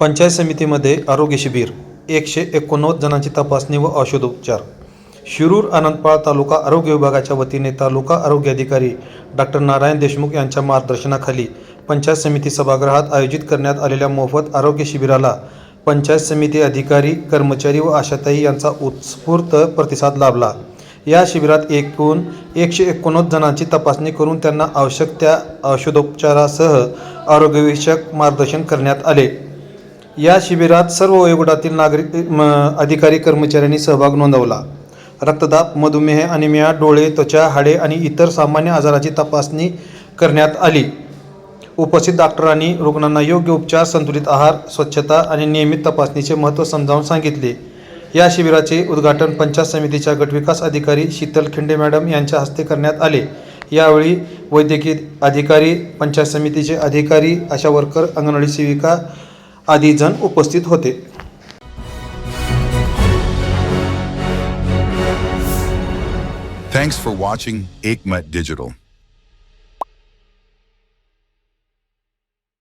पंचायत समितीमध्ये आरोग्य शिबिर एकशे एकोणनव्वद जणांची तपासणी व औषधोपचार. शिरूर आनंदपाळ तालुका आरोग्य विभागाच्या वतीने तालुका आरोग्य अधिकारी डॉक्टर नारायण देशमुख यांच्या मार्गदर्शनाखाली पंचायत समिती सभागृहात आयोजित करण्यात आलेल्या मोफत आरोग्य शिबिराला पंचायत समिती अधिकारी कर्मचारी व आशाताई यांचा उत्स्फूर्त प्रतिसाद लाभला. या शिबिरात एकूण एकशे एकोणनव्वद जणांची तपासणी करून त्यांना आवश्यक त्या औषधोपचारासह आरोग्यविषयक मार्गदर्शन करण्यात आले. या शिबिरात सर्व वयोगटातील नागरिक म, अधिकारी कर्मचाऱ्यांनी सहभाग नोंदवला. रक्तदाब मधुमेह अनिमिया डोळे त्वचा हाडे आणि इतर सामान्य आजाराची तपासणी करण्यात आली. उपस्थित डॉक्टरांनी रुग्णांना योग्य उपचार संतुलित आहार स्वच्छता आणि नियमित तपासणीचे महत्त्व समजावून सांगितले. या शिबिराचे उद्घाटन पंचायत समितीच्या गटविकास अधिकारी शीतल खिंडे मॅडम यांच्या हस्ते करण्यात आले. यावेळी वैद्यकीय अधिकारी पंचायत समितीचे अधिकारी आशा वर्कर अंगणवाडी सेविका आदी जण उपस्थित होते thanks for watching Ekmat digital